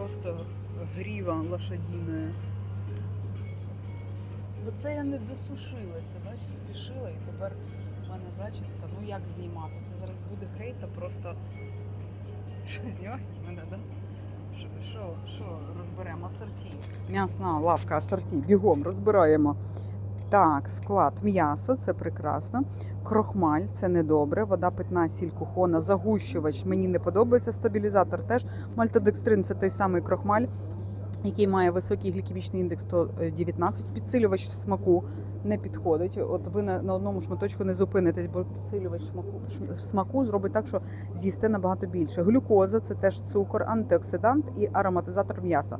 просто гріва лошадіна. Бо це я не досушилася, бачиш, спішила і тепер в мене зачіска. Ну як знімати? Це зараз буде хейт, а просто що знімає мене? Що, що, що розберемо? Асорті. М'ясна лавка асорті. Бігом розбираємо. Так, склад м'ясо, це прекрасно. Крохмаль, це недобре. Вода питна, сіль кухона, загущувач. Мені не подобається. Стабілізатор теж. Мальтодекстрин це той самий крохмаль, який має високий глікемічний індекс 119. Підсилювач смаку не підходить. От ви на, на одному шматочку не зупинитесь, бо підсилювач смаку, смаку зробить так, що з'їсте набагато більше. Глюкоза це теж цукор, антиоксидант і ароматизатор м'яса.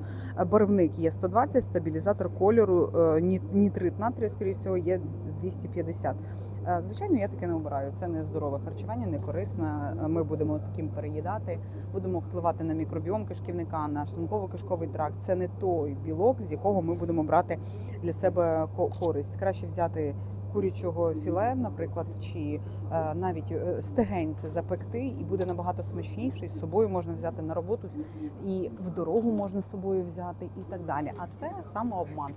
Барвник є 120, стабілізатор кольору, е, нітрит натрію, скоріше всього, є 250. Е, Звичайно, я таке не обираю. Це не здорове харчування, не корисне. Е, Ми будемо таким переїдати, будемо впливати на мікробіом кишківника, на шлунково-кишковий тракт. Це не той білок, з якого ми будемо брати для себе ко- користь. Краще взяти курячого філе, наприклад, чи е, навіть е, стегенця запекти, і буде набагато смачніше. І з собою можна взяти на роботу, і в дорогу можна з собою взяти, і так далі. А це самообман,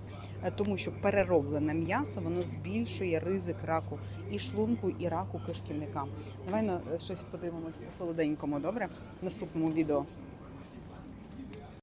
Е, тому що перероблене м'ясо воно збільшує ризик раку і шлунку, і раку кишківника. Давай на щось подивимось по солоденькому, добре? В наступному відео.